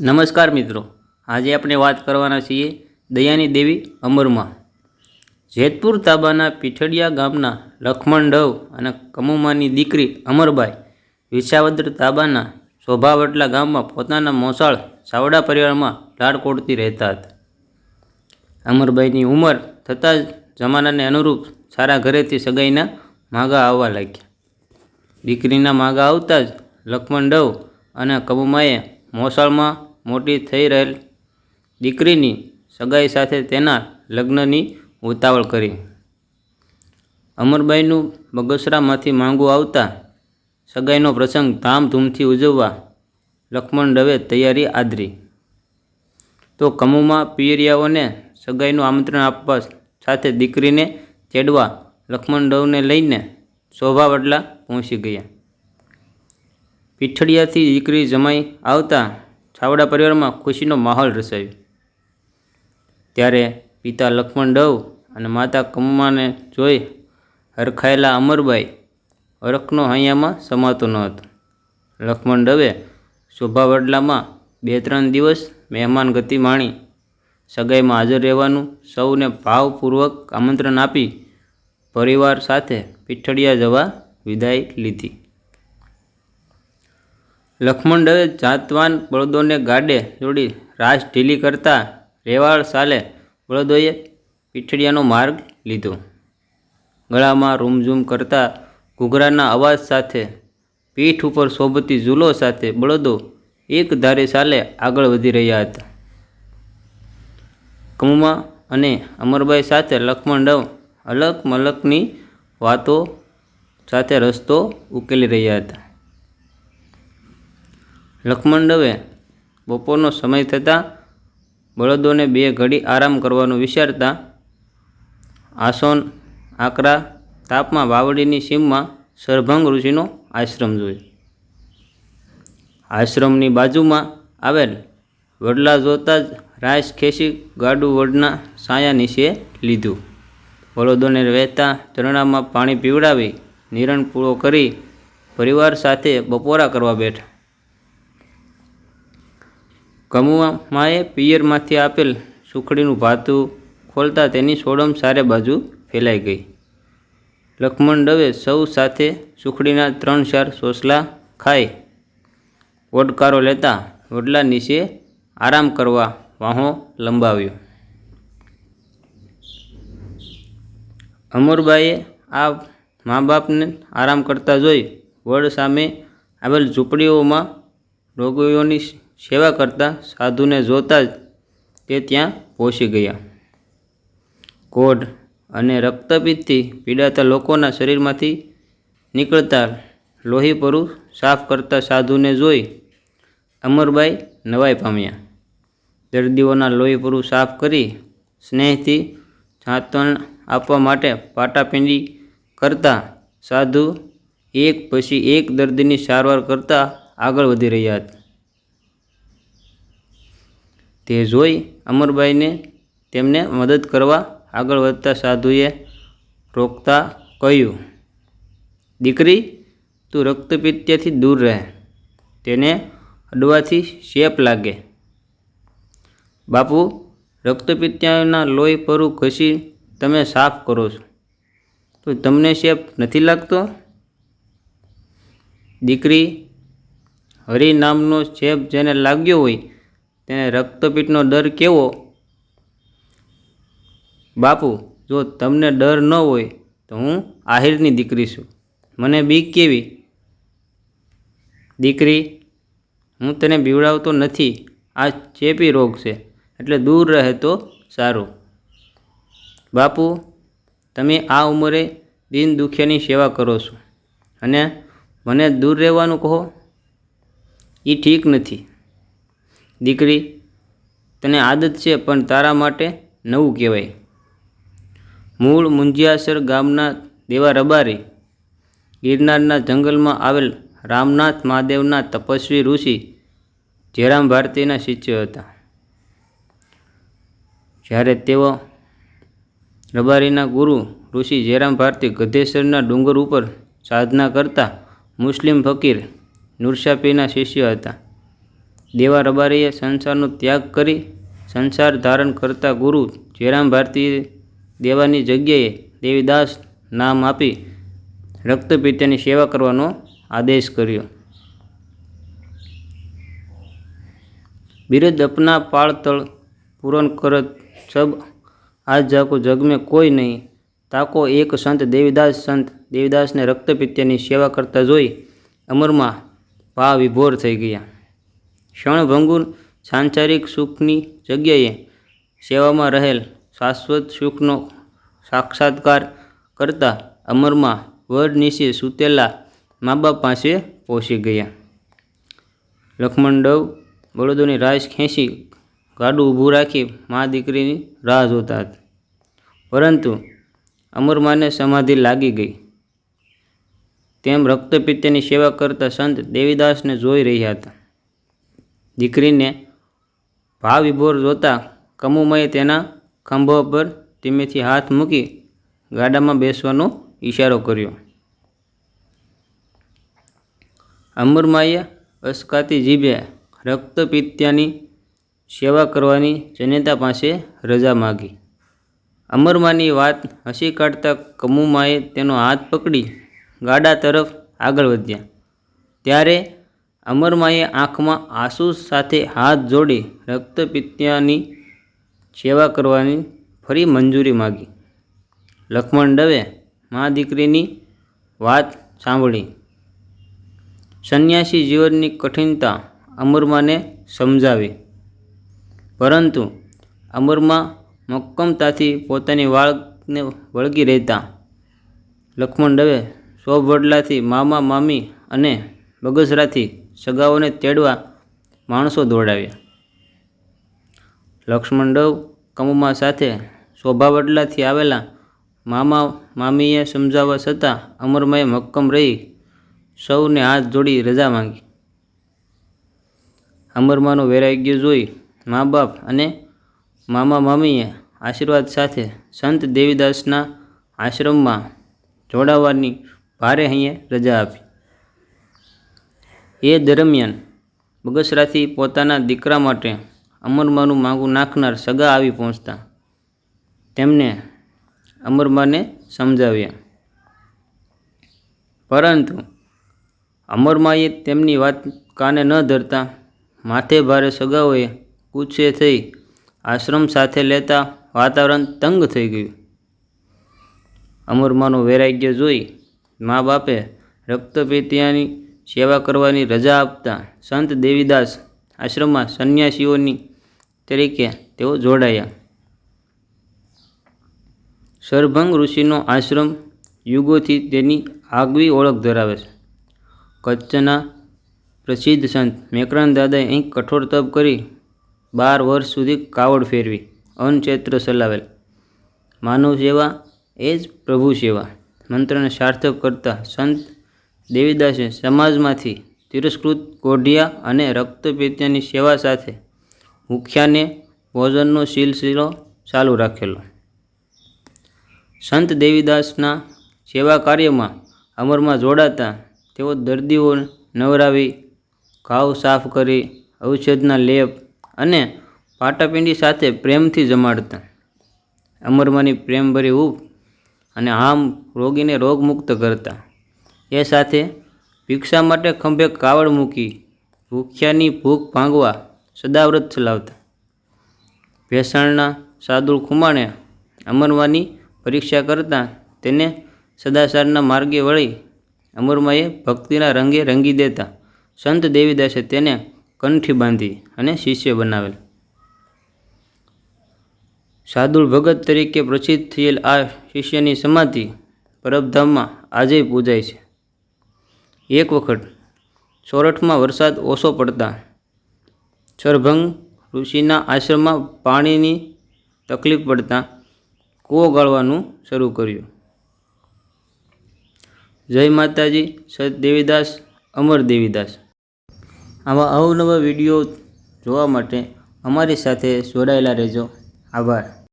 નમસ્કાર મિત્રો. આજે આપણે વાત કરવાના છીએ દયાની દેવી અમરમાં. જેતપુર તાબાના પીઠડિયા ગામના લખમણ ડવ અને કમુમાની દીકરી અમરબાઈ વિસાવદર તાબાના શોભાવટલા ગામમાં પોતાના મોસાળ સાવડા પરિવારમાં લાડકોડથી રહેતા હતા. અમરબાઈની ઉંમર થતાં જ જમાનાને અનુરૂપ સારા ઘરેથી સગાઈના માગા આવવા લાગ્યા. દીકરીના માગા આવતા જ લખમણ ડવ અને કબુમાએ મોસાળમાં મોટી થઈ રહેલ દીકરીની સગાઈ સાથે તેના લગ્નની ઉતાવળ કરી. અમરબાઈનું બગસરામાંથી માંગુ આવતા સગાઈનો પ્રસંગ ધામધૂમથી ઉજવવા લક્ષ્મણ દવે તૈયારી આદરી. તો કમુમાં પિયરિયાઓને સગાઈનું આમંત્રણ આપવા સાથે દીકરીને ચેડવા લક્ષ્મણ દવને લઈને શોભાવડલા પહોંચી ગયા. પીઠડિયાથી દીકરી જમાઈ આવતા છાવડા પરિવારમાં ખુશીનો માહોલ રચાયો. ત્યારે પિતા લક્ષ્મણ ડવ અને માતા કમ્માને જોઈ હરખાયેલા અમરબાઈ અરખનો હૈયામાં સમાતો ન હતો. લક્ષ્મણ ડવે શોભાવડલામાં બે ત્રણ દિવસ મહેમાન ગતિ માણી સગાઈમાં હાજર રહેવાનું સૌને ભાવપૂર્વક આમંત્રણ આપી પરિવાર સાથે પીઠડિયા જવા વિદાય લીધી. દવે જાતવાન બળદોને ગાડે જોડી રાસ ઢીલી કરતા રેવાળ સાલે બળદોએ પીઠડિયાનો માર્ગ લીધો. ગળામાં રૂમઝૂમ કરતા ઘૂઘરાના અવાજ સાથે, પીઠ ઉપર શોભતી ઝૂલો સાથે બળદો એક ધારે સાલે આગળ વધી રહ્યા હતા. કમુમા અને અમરભાઈ સાથે લખમંડવ અલક મલકની વાતો સાથે રસ્તો ઉકેલી રહ્યા હતા. લક્ષ્મણ દવે બપોરનો સમય થતાં બળદોને બે ઘડી આરામ કરવાનું વિચારતા, આસોન, આકરા, તાપમાં વાવડીની સીમમાં સરભંગ ઋષિનો આશ્રમ જોયો આશ્રમની બાજુમાં આવેલ વડલા જોતા જ રાસ ખેંચી ગાડું વડના સાયા નીચે લીધું. બળદોને વહેતા ચરણામાં પાણી પીવડાવી નિરણ પૂરો કરી પરિવાર સાથે બપોરા કરવા બેઠા. કમુમાએ પિયરમાંથી આપેલ સુખડીનું ભાતું ખોલતા તેની સોડમ સારે બાજુ ફેલાઈ ગઈ. લક્ષ્મણ દવે સૌ સાથે સુખડીના ત્રણ ચાર સોસલા ખાઈ ઓડકારો લેતા વડલા નીચે આરામ કરવા વાહો લંબાવ્યો. અમરબાઈએ આ મા બાપને આરામ કરતા જોઈ વડ સામે આવેલ ઝૂંપડીઓમાં રોગીઓની સેવા કરતા સાધુને જોતા જ તે ત્યાં પહોંચી ગયા. કોઢ અને રક્તપિત્તથી પીડાતા લોકોના શરીરમાંથી નીકળતા લોહી પરું સાફ કરતા સાધુને જોઈ અમરબાઈ નવાઈ પામ્યા. દર્દીઓના લોહી પરું સાફ કરી સ્નેહથી સાંત્વન આપવા માટે પાટાપિંડી કરતા સાધુ એક પછી એક દર્દીની સારવાર કરતા આગળ વધી રહ્યા હતા. તે જોઈ અમરબાઈને તેમને મદદ કરવા આગળ વધતા સાધુએ રોકતા કહ્યું, દીકરી, તું રક્તપિત્યથી દૂર રહે. તેને અડવાથી શેપ લાગે. બાપુ રક્તપિત્યાના લોહી પરું ઘસી તમે સાફ કરો છો. તો તમને શેપ નથી લાગતો? દીકરી, હરિ નામનો શેપ જેને લાગ્યો હોય તેને રક્તપીઠનો ડર કેવો? બાપુ, જો તમને ડર ન હોય તો હું આહિરની દીકરી છું. મને બીક કેવી? દીકરી, હું તને બીવડાવતો નથી. આ ચેપી રોગ છે, એટલે દૂર રહે તો સારું. બાપુ, તમે આ ઉંમરે દિન દુખિયાની સેવા કરો છો. અને મને દૂર રહેવાનું કહો? એ ઠીક નથી. દીકરી, તને આદત છે, પણ તારા માટે નવું કહેવાય. મૂળ મુંજિયાસર ગામના દેવા રબારી, ગિરનારના જંગલમાં આવેલ રામનાથ મહાદેવના તપસ્વી ઋષિ જયરામ ભારતીના શિષ્ય હતા. જ્યારે તેઓ રબારીના ગુરુ ઋષિ જયરામ ભારતી ગધેશ્વરના ડુંગર ઉપર સાધના કરતા મુસ્લિમ ફકીર નુરશાપીના શિષ્ય હતા. દેવા રબારીએ સંસારનો ત્યાગ કરી સંસાર ધારણ કરતા ગુરુ જયરામ ભારતીએ દેવાની જગ્યાએ દેવીદાસ નામ આપી રક્તપિત્તની સેવા કરવાનો આદેશ કર્યો. બિરદ અપના પાળતળ પૂરણ કરત સબ આજ જાકો જગમે કોઈ નહીં. તાકો એક સંત દેવીદાસ સંત દેવીદાસને રક્તપિત્યની સેવા કરતા જોઈ અમરમાં ભા વિભોર થઈ ગયા. ક્ષણભંગુર સાંસારિક સુખની જગ્યાએ સેવામાં રહેલ શાશ્વત સુખનો સાક્ષાત્કાર કરતા અમરમાં વડ નીચે સૂતેલા મા બાપ પાસે પહોંચી ગયા. લક્ષ્મણ ડવ બળદોની રાશ ખેંચી ગાડું ઊભું રાખી મા દીકરીની રાહ જોતા હતા. પરંતુ અમરમાને સમાધિ લાગી ગઈ. તેમ રક્તપિત્તની સેવા કરતા સંત દેવીદાસને જોઈ રહ્યા હતા. દીકરીને ભાવ વિભોર જોતા કમુમાએ તેના ખંભો પર ધીમેથી હાથ મૂકી ગાડામાં બેસવાનો ઈશારો કર્યો. અમરમાએ અસકાતી જીભે રક્તપિત્યાની સેવા કરવાની જનેતા પાસે રજા માગી. અમરમાની વાત હસી કાઢતા કમુમાએ તેનો હાથ પકડી ગાડા તરફ આગળ વધ્યા. ત્યારે અમરમાએ આંખમાં આંસુ સાથે હાથ જોડી રક્તપિત્યાની સેવા કરવાની ફરી મંજૂરી માગી. લક્ષ્મણ દવે મા દીકરીની વાત સાંભળી. સંન્યાસી જીવનની કઠિનતા અમરમાને સમજાવી. પરંતુ અમરમાં મક્કમતાથી પોતાની વાળને વળગી રહેતા લક્ષ્મણ દવે સો વડલાથી મામા, મામી અને બગસરાથી સગાઓને તેડવા માણસો દોડાવ્યા. લક્ષ્મણડવ કમુમા સાથે શોભાવડલાથી આવેલા મામા મામીએ સમજાવવા છતાં અમરમય મક્કમ રહી સૌને હાથ જોડી રજા માંગી. અમરમાનું વૈરાગ્ય જોઈ મા બાપ અને મામા મામીએ આશીર્વાદ સાથે સંત દેવીદાસના આશ્રમમાં જોડાવાની ભારે અહીંયા રજા આપી. એ દરમિયાન બગસરાથી પોતાના દીકરા માટે અમરમાનું માંગું નાખનાર સગા આવી પહોંચતા તેમને અમરમાને સમજાવ્યા. પરંતુ અમરમાએ તેમની વાત કાને ન ધરતા, માથે ભારે સગાઓએ કૂચે થઈ આશ્રમ સાથે લેતા વાતાવરણ તંગ થઈ ગયું. અમરમાનું વૈરાગ્ય જોઈ મા બાપે રક્તપેતિયાની સેવા કરવાની રજા આપતા સંત દેવીદાસ આશ્રમમાં સંન્યાસીઓની તરીકે તેઓ જોડાયા. સરભંગ ઋષિનો આશ્રમ યુગોથી તેની આગવી ઓળખ ધરાવે છે. કચ્છના પ્રસિદ્ધ સંત મેકરાન દાદાએ અહીં કઠોર તપ કરી બાર વર્ષ સુધી કાવડ ફેરવી અન્નક્ષેત્ર ચલાવેલ. માનવ સેવા એ જ પ્રભુ સેવા. મંત્રને સાર્થક કરતા સંત દેવીદાસે સમાજમાંથી તિરસ્કૃત કોઢિયા અને રક્તપેત્યાની સેવા સાથે મુખ્યાને ભોજનનો સિલસિલો ચાલુ રાખેલો. સંત દેવીદાસના સેવા કાર્યમાં અમરમાં જોડાતા તેઓ દર્દીઓ નવરાવી, ઘાવ સાફ કરી, ઔષધના લેપ અને પાટાપિંડી સાથે પ્રેમથી જમાડતા. અમરમાંની પ્રેમભરી ઊભ અને આમ રોગીને રોગમુક્ત કરતા. એ સાથે ભિક્ષા માટે ખંભે કાવડ મૂકી ભૂખ્યાની ભૂખ ભાંગવા સદાવ્રત ચલાવતા ભેસાણના સાદુળ ખુમાણે અમરવાની પરીક્ષા કરતાં તેને સદાચારના માર્ગે વળી અમરમાએ ભક્તિના રંગે રંગી દેતા સંત દેવીદાસે તેને કંઠી બાંધી અને શિષ્ય બનાવેલ. સાદુળ ભગત તરીકે પ્રસિદ્ધ થયેલ આ શિષ્યની સમાધિ પરબધામમાં આજે પૂજાય છે. એક વખત સોરઠમાં વરસાદ ઓછો પડતા સરભંગ ઋષિના આશ્રમમાં પાણીની તકલીફ પડતા કૂવો ગાળવાનું શરૂ કર્યું. જય માતાજી, સત દેવીદાસ, અમર દેવીદાસ. આવા અવનવા વીડિયો જોવા માટે અમારી સાથે જોડાયેલા રહેજો. આભાર.